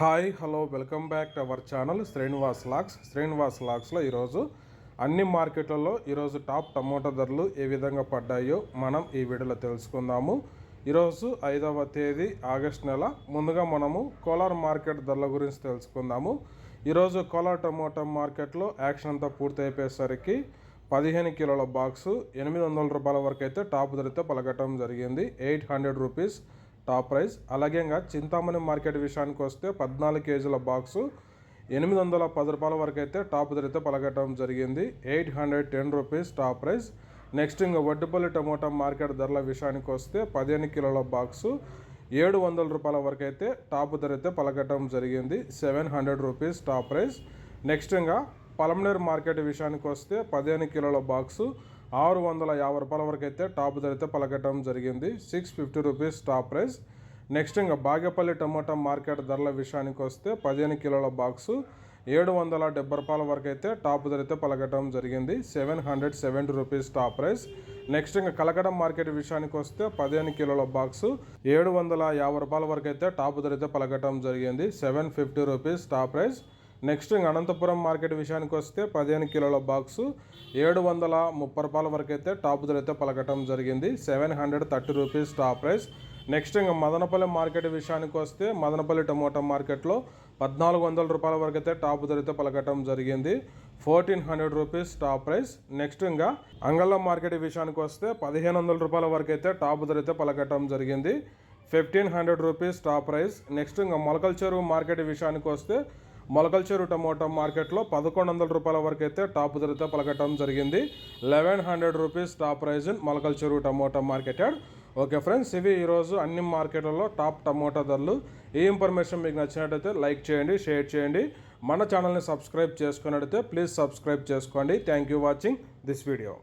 Hi hello welcome back to our channel Srinivas lakhs. Srinivas లాక్స్లో ఈరోజు అన్ని మార్కెట్లలో ఈరోజు టాప్ టమోటా ధరలు ఏ విధంగా పడ్డాయో మనం ఈ వీడియోలో తెలుసుకుందాము. ఈరోజు ఐదవ తేదీ ఆగస్ట్ నెల. ముందుగా మనము కోలార్ మార్కెట్ ధరల గురించి తెలుసుకుందాము. ఈరోజు కోలార్ టమోటా మార్కెట్లో యాక్షన్ అంతా పూర్తి అయిపోయేసరికి పదిహేను కిలోల బాక్సు ఎనిమిది వందల రూపాయల వరకు అయితే టాప్ ధరతో పలకటం జరిగింది. Eight hundred rupees top price. అలాగే ఇంకా చింతామణి మార్కెట్ విషయానికి వస్తే పద్నాలుగు కేజీల బాక్సు ఎనిమిది వందల పది రూపాయల వరకు అయితే టాప్ ధరతో పలకటం జరిగింది. Eight hundred ten rupees top price. Next ఇంకా వడ్డుపల్లి టమోటా మార్కెట్ ధరల విషయానికి వస్తే పదిహేను కిలోల బాక్సు ఏడు వందల రూపాయల వరకు అయితే టాప్ ధరతో పలకటం జరిగింది. Seven hundred rupees top price. Next ఇంకా పలమనేర్ మార్కెట్ విషయానికి వస్తే పదిహేను కిలోల బాక్సు ఆరు వందల యాభై రూపాయల వరకు అయితే టాప్ ధరతో పలకటం జరిగింది. Six fifty rupees top price. Next ఇంకా బాగేపల్లి టమాటా మార్కెట్ ధరల విషయానికి వస్తే పదిహేను కిలోల బాక్సు ఏడు వందల డెబ్బై రూపాయల వరకు అయితే టాప్ ధరతో పలకటం జరిగింది. Seven hundred seventy rupees top price. Next ఇంకా కలకడం మార్కెట్ విషయానికి వస్తే పదిహేను కిలోల బాక్సు ఏడు వందల యాభై రూపాయల వరకు అయితే టాప్ ధరతో పలకటం జరిగింది. Seven fifty rupees top price. Next ఇంక అనంతపురం మార్కెట్ విషయానికి వస్తే పదిహేను కిలోల బాక్సు ఏడు వందల ముప్పై రూపాయల వరకు అయితే టాప్ ధర అయితే పలకటం జరిగింది. Seven hundred thirty rupees top price. Next ఇంకా మదనపల్లి మార్కెట్ విషయానికి వస్తే మదనపల్లి టమోటా మార్కెట్లో పద్నాలుగు వందల రూపాయల వరకు అయితే టాప్ ధర అయితే పలకటం జరిగింది. Fourteen hundred rupees top price. Next ఇంకా అంగళ్ళ మార్కెట్ విషయానికి వస్తే పదిహేను వందల రూపాయల వరకు అయితే టాప్ ధర అయితే పలకటం జరిగింది. Fifteen hundred rupees top price. Next ఇంకా మొలకల చెరువు మార్కెట్ విషయానికి వస్తే మొలకల చెరువు టమోటా మార్కెట్లో పదకొండు వందల రూపాయల వరకు అయితే టాప్ ధరతో పలకటం జరిగింది. Eleven hundred rupees top price in Molakala Cheruvu tomato market add okay friends ఇవి ఈరోజు అన్ని మార్కెట్లలో టాప్ టమోటా ధరలు. ఈ ఇన్ఫర్మేషన్ మీకు నచ్చినట్టయితే లైక్ చేయండి షేర్ చేయండి. మన ఛానల్ని సబ్స్క్రైబ్ చేసుకున్నట్టయితే ప్లీజ్ సబ్స్క్రైబ్ చేసుకోండి. Thank you watching this video.